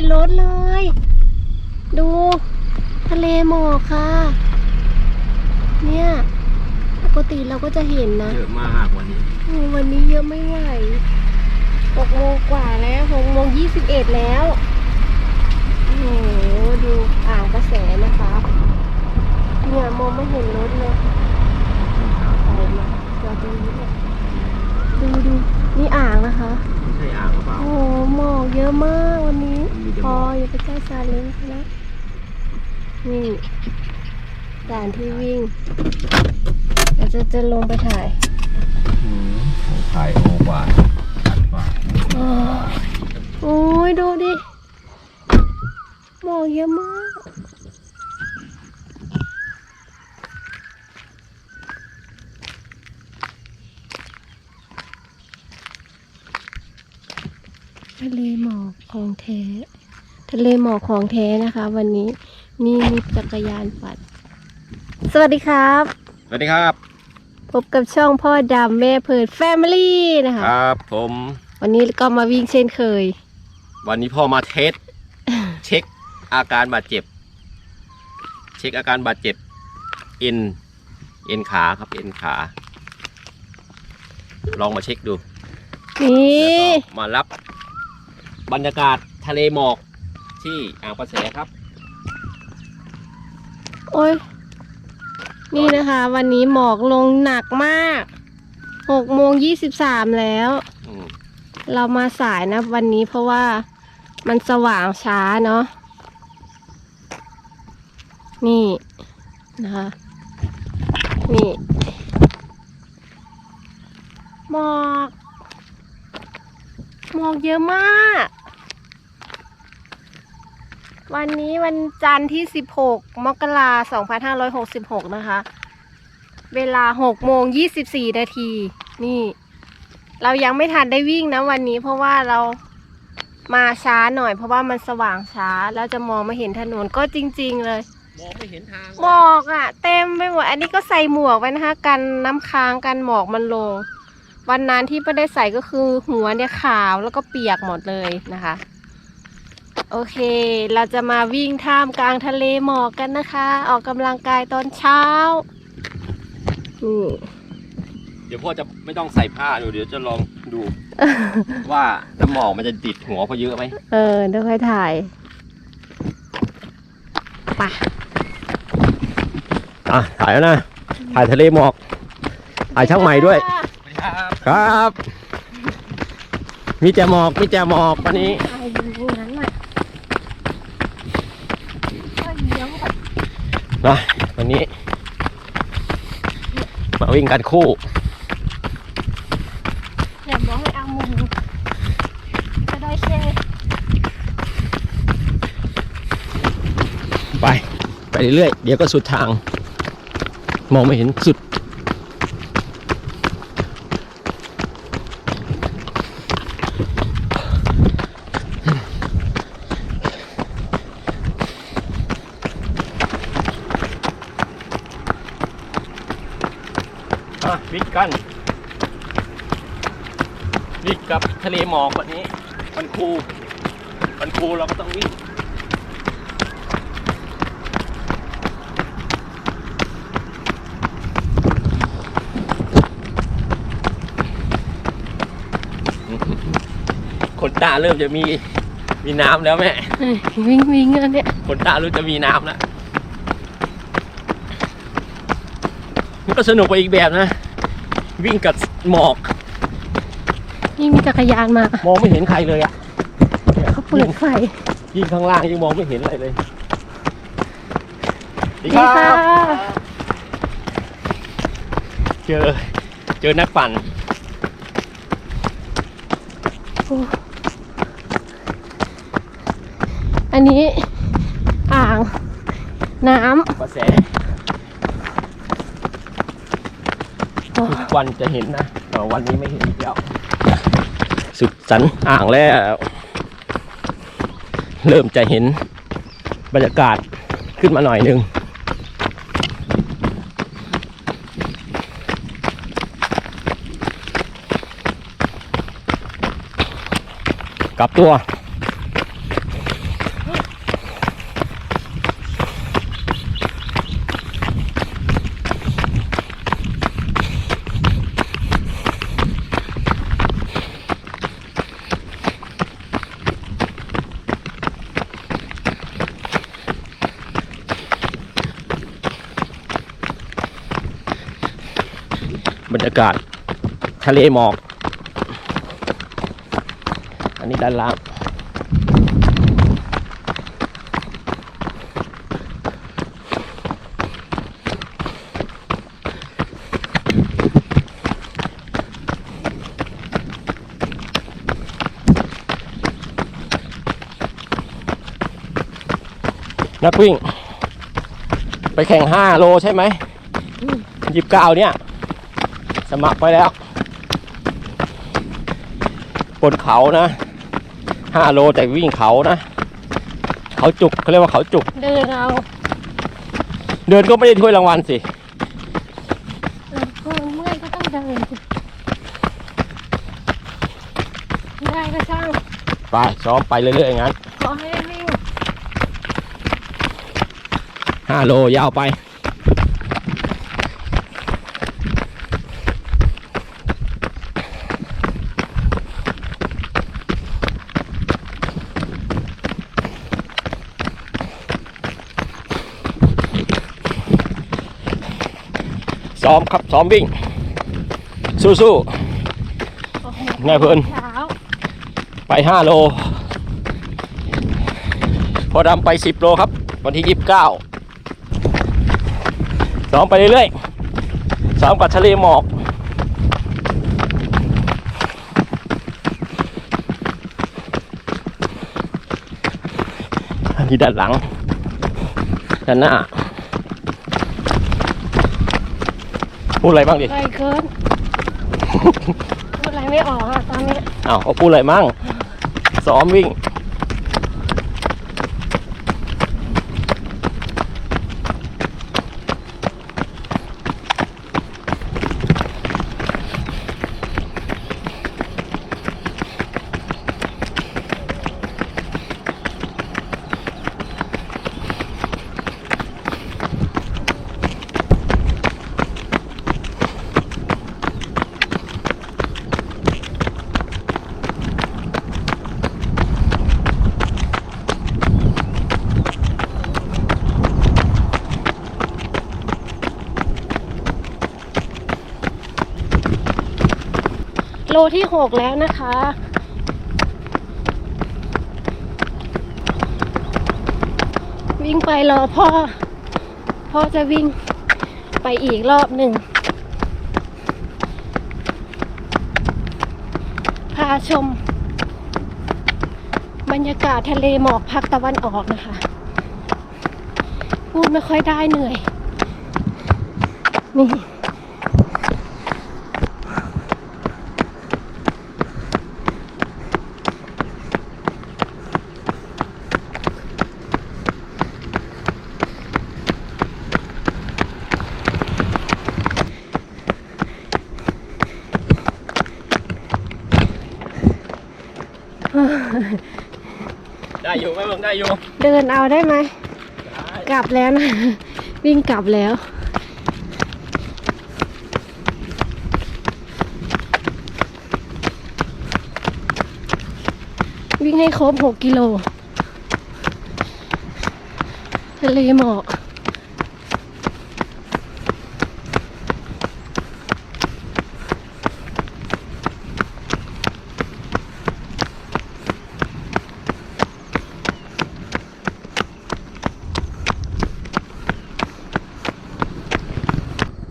ดรถเลย ดูทะเลหมอกค่ะ เนี่ย ปกติเราก็จะเห็นนะเยอะมากวันนี้วันนี้เยอะไม่ไหวหกโมงกว่าแล้วหกโมงยี่สิบเอ็ดแล้วโอ้โดูอ่างกระแสนะคะเนี่ยมองไม่เห็นรถเลยไปมาจอรงนี้เลยดูดูนี่อ่างนะคะ ช่อ่างหรือเปล่าโอ้โหหมอกเยอะมากวันนี้มีแต่พหมออกอย่าไปใกล้ซาเล้งเขานะนี่ด่านที่วิ่งเดี๋ยวจะจะลงไปถ่ายอืมถ่ายโอกว่าชัดกว่าโอ้ยโอ้ยดูดิหมอกเยอะมาก ทะเลหมอก ของแท้ ทะเลหมอกของแท้นะคะ วันนี้มีมีจักรยานปั่นสวัสดีครับ สวัสดีครับ พบกับช่องพ่อดำแม่เพิดแฟมิลี่นะคะครับผม วันนี้ก็มาวิ่งเช่นเคย วันนี้พ่อมาเทสเช็คอาการบาดเจ็บ เช็คอาการบาดเจ็บเอ็นเอ็นขาครับเอ็นขา ลองมาเช็คดูนี่แล้วก็มารับ บรรยากาศทะเลหมอกที่อ่างประแสครับ โอ้ย นี่นะคะ วันนี้หมอกลงหนักมากหกโมงยี่สิบสามแล้ว อืมเรามาสายนะวันนี้เพราะว่ามันสว่างช้าเนาะ นี่นะคะ นี่หมอกหมอกเยอะมาก วันนี้วันจันทร์ที่ 16 มกราคม2566 นะคะ เวลา6โมง24 นาที นี่ เรายังไม่ทันได้วิ่งนะวันนี้เพราะว่าเรามาช้าหน่อย เพราะว่ามันสว่างช้า แล้วจะมองไม่เห็นถนนก็จริง ๆ เลย มองไม่เห็นทางหมอกอะเต็มไปหมด อันนี้ก็ใส่หมวกไว้นะคะ กันน้ำค้างกันหมอกมันลง วันนั้นที่ไม่ได้ใส่ก็คือหัวเนี่ยขาวแล้วก็เปียกหมดเลยนะคะ โอเค เราจะมาวิ่งท่ามกลางทะเลหมอกกันนะคะ ออกกำลังกายตอนเช้านี่เดี๋ยวพ่อจะไม่ต้องใส่ผ้าดูเดี๋ยวจะลองดู ว่าน้ำหมอกมันจะติดหัวพอเยอะไหมเออเดี๋ยวค่อยถ่ายไปอะถ่ายแล้วนะ ถ่ายทะเลหมอก ถ่ายช่างใหม่ด้วย ครับ มีแต่หมอก มีแต่หมอกวันนี้ ถ่ายอย่างนั้นน่ะก็เลี้ยงแบบ นะวันนี้ มาวิ่งกันคู่อย่าบอกให้เอามุมจะได้แค่ไป ไปเรื่อยๆเดี๋ยวก็สุดทาง มองไม่เห็นสุด วิ่งกันวิ่งกับทะเลหมอกวันนี้วันครูวันครูเราก็ต้องวิ่งคนตาเริ่มจะมีมีน้ำแล้วแม่เฮ้ยวิ่งวิ่งอันเนี้ยคนตาเริ่มจะมีน้ำแล้วมันก็สนุกไปอีกแบบนะ วิ่งกับหมอก ยิ่งมีจักรยานมามองไม่เห็นใครเลยอะเขาเปิดไฟยิ่งข้างล่างยิ่งมองไม่เห็นอะไรเลยสวัสดีดีค่ะเจอ เจอนักปั่น โอ้อันนี้ อ่าง น้กระแสำโอ้ ทุกวันจะเห็นนะแต่วันนี้ไม่เห็นอีกแล้วสุดสันอ่างแล้ว เริ่มจะเห็นบรรยากาศขึ้นมาหน่อยหนึงกลับตัว บรรยากาศทะเลหมอก อันนี้ด้านล่างนักวิ่ง ไปแข่ง 5 โลใช่ไหมยิบเก้าเนี่ย สมัครไปแล้ว บนเขานะ5โลแต่วิ่งเขานะ เขาจุกเขาเรียกว่าเขาจุก เดินเอาเดินก็ไม่ได้ถ้วยรางวัลสิ เออคนเมื่อยก็ต้องเดินสิไม่ได้ก็ช่างไปซ้อมไปเรื่อยๆอย่างนั้นขอให้ได้วิ่ง5โลยาวไป ซ้อมครับซ้อมวิ่ง สู้โอ้โหไงเพิ่นเช้าๆไป5โล พอดำไป10โลครับ วันที่29ซ้อมไปเรื่อยๆซ้อมกับทะเลหมอกอันนี้ด้านหลังด้านหน้า พูดอะไรบ้างดิไกลเกินพูดอะไรไม่ออกอะตอนนี้อ้าวเขาพูดอะไรมั่งซ้อมวิ่ง โลที่หกแล้วนะคะ วิ่งไปรอพ่อ พ่อจะวิ่งไปอีกรอบหนึ่ง พาชม บรรยากาศทะเลหมอกภาคตะวันออกนะคะ พูดไม่ค่อยได้เหนื่อย นี่ ได้อยู่ไหมเบิ่งได้อยู่ เดินเอาได้ไหม กลับแล้วนะ วิ่งกลับแล้ว วิ่งให้ครบหกกิโล ทะเลหมอก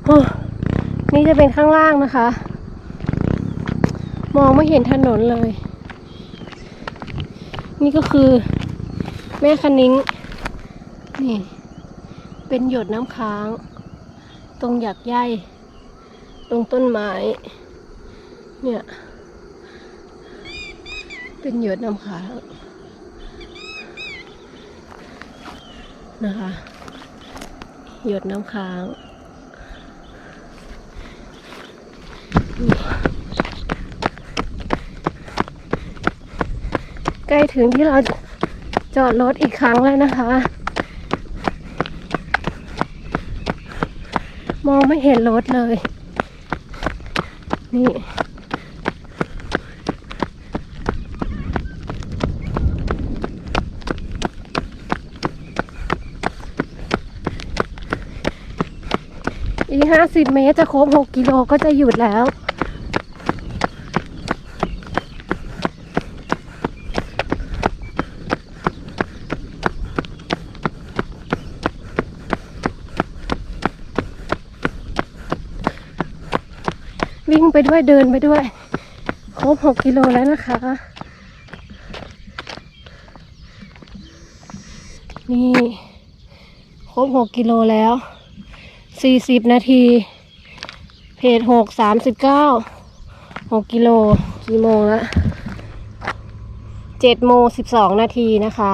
โอ้นี่ จะเป็นข้างล่างนะคะ มองไม่เห็นถนนเลย นี่ก็คือ แม่คนิ้งนี่ เป็นหยดน้ำค้าง ตรงหยักใยตรงต้นไม้ เนี่ย เป็นหยดน้ำค้างนะคะ หยดน้ำค้าง ใกล้ถึงที่เราจอดรถอีกครั้งแล้วนะคะ มองไม่เห็นรถเลย นี่อีกห้าสิบเมตรจะครบหกกิโลก็จะหยุดแล้ว งไปด้วยเดินไปด้วย ครบหกกิโลแล้วนะคะ นี่ ครบหกกิโลแล้วสี่สิบนาที เพจหกสามสิบเก้าหกกิโลกี่โมงละเจ็ดโมงสิบสองนาทีนะคะ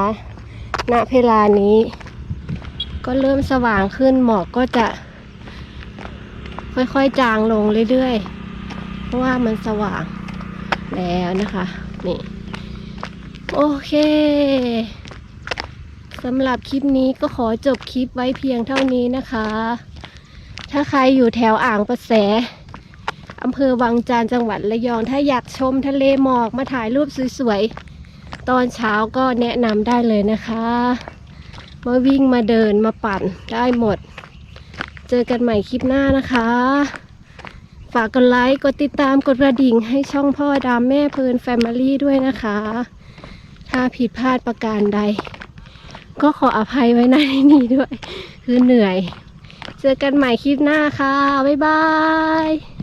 ณเวลานี้ ก็เริ่มสว่างขึ้นหมอกก็จะค่อยๆ จางลงเรื่อยๆ ราะว่ามันสว่างแล้วนะคะ นี่ โอเคสำหรับคลิปนี้ก็ขอจบคลิปไว้เพียงเท่านี้นะคะ ถ้าใครอยู่แถวอ่างประแสอำเภอวังจานจังหวัดระยอง ถ้าอยากชมทะเลหมอกมาถ่ายรูปสวยๆ ตอนเช้าก็แนะนำได้เลยนะคะ มาวิ่งมาเดินมาปั่นได้หมด เจอกันใหม่คลิปหน้านะคะ ฝากกดไลค์ กดติดตาม กดกระดิ่งให้ช่องพ่อดามแม่เพลินแฟมิลี่ด้วยนะคะ ถ้าผิดพลาดประการใด ก็ขออภัยไว้ในนี้ด้วย คือเหนื่อย เจอกันใหม่คลิปหน้าค่ะ บ๊ายบาย